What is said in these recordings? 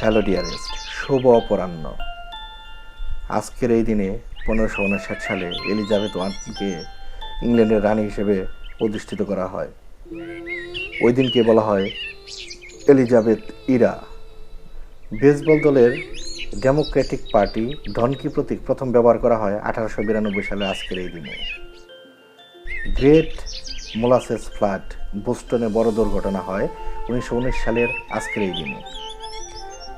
Hello dearest, শুভ অপরাহ্ন। আজকের এই দিনে পনেরোশো উনষাট সালে এলিজাবেথ ওয়ানকে ইংল্যান্ডের রানী হিসেবে প্রতিষ্ঠিত করা হয়। ওই দিনকে বলা হয় এলিজাবেথ ইরা। বেসবল দলের ডেমোক্রেটিক পার্টি ডনকি প্রতীক প্রথম ব্যবহার করা হয় আঠারোশো বিরানব্বই সালে আজকের এই দিনে। গ্রেট মোলাসেস ফ্লাড বোস্টনে বড় দুর্ঘটনা হয় উনিশশো উনিশ সালের আজকের এই দিনে।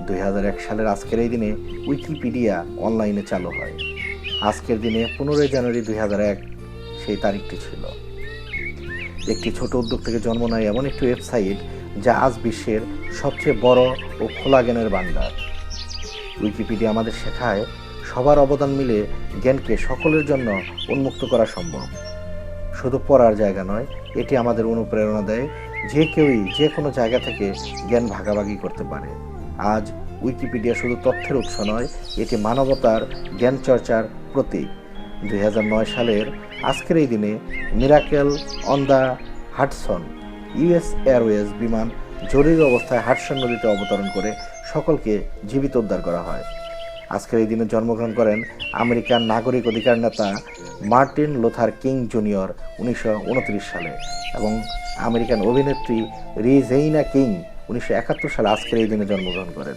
দুই হাজার এক সালের আজকের এই দিনে উইকিপিডিয়া অনলাইনে চালু হয়। আজকের দিনে পনেরোই জানুয়ারি দুই হাজার এক, সেই তারিখটি ছিল। একটি ছোট উদ্যোগ থেকে জন্ম নেয় এমন একটি ওয়েবসাইট যা আজ বিশ্বের সবচেয়ে বড় ও খোলা জ্ঞানের ভাণ্ডার। উইকিপিডিয়া আমাদের শেখায় সবার অবদান মিলে জ্ঞানকে সকলের জন্য উন্মুক্ত করা সম্ভব। শুধু পড়ার জায়গা নয়, এটি আমাদের অনুপ্রেরণা দেয় যে কেউই যে কোনো জায়গা থেকে জ্ঞান ভাগাভাগি করতে পারে। আজ উইকিপিডিয়া শুধু তথ্যের উৎস নয়, এটি মানবতার জ্ঞান চর্চার প্রতীক। দুই হাজার নয় সালের আজকের এই দিনে miracle on the Hudson US Airways বিমান জরুরি অবস্থায় হাডসন নদীতে অবতরণ করে সকলকে জীবিত উদ্ধার করা হয়। আজকের এই দিনে জন্মগ্রহণ করেন আমেরিকান নাগরিক অধিকার নেতা মার্টিন লোথার কিং জুনিয়র উনিশশো উনত্রিশ সালে এবং আমেরিকান অভিনেত্রী রিজেইনা কিং উনিশশো একাত্তর সালে আজকের এই দিনে জন্মগ্রহণ করেন।